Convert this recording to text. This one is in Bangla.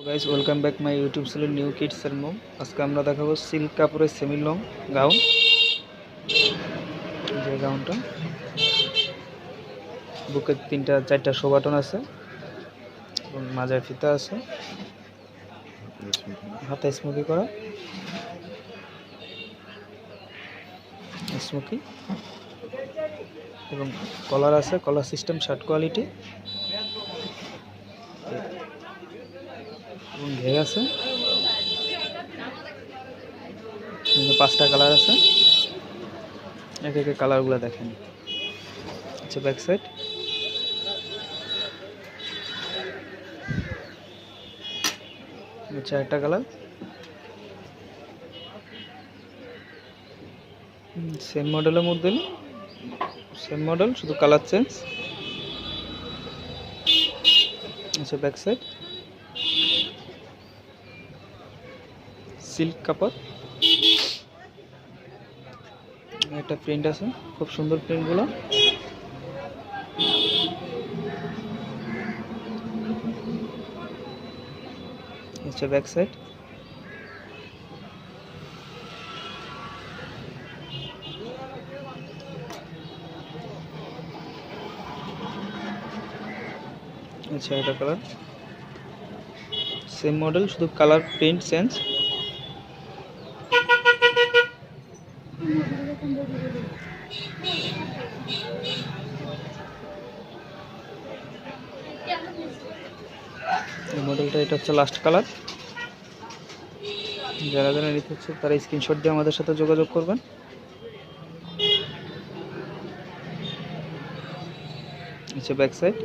Guys welcome back my YouTube channel new kids এর মোম আজকে আমরা দেখাবো সিল্ক কাপড়ের সেমি লং গাউন যে গাউনটা বুকের তিনটা, চারটা শো বাটন আছে। এবং মাজায় ফিতা আছে। হাতে স্মোকি করা। স্মোকি এবং কলার আছে কলার সিস্টেম শার্ট কোয়ালিটি ঘের আছে। পাঁচটা কালার আছে। এক একে কালারগুলো দেখেন। আচ্ছা ব্যাক সাইড আচ্ছা একটা কালার। সেম মডেলের মধ্যে সেম মডেল শুধু কালার চেঞ্জ আচ্ছা ব্যাক সাইড সিল্ক কাপড়। একটা প্রিন্ট আছে, খুব সুন্দর প্রিন্টগুলো। হচ্ছে ব্যাক সাইড আচ্ছা এটা কালার সেম মডেল শুধু কালার প্রিন্ট চেঞ্জ এই মডেলটা এটা হচ্ছে লাস্ট কালার যারা যারা নিতে হচ্ছে তারা স্ক্রিনশট দিয়ে আমাদের সাথে যোগাযোগ করবেন। আচ্ছা ব্যাক সাইড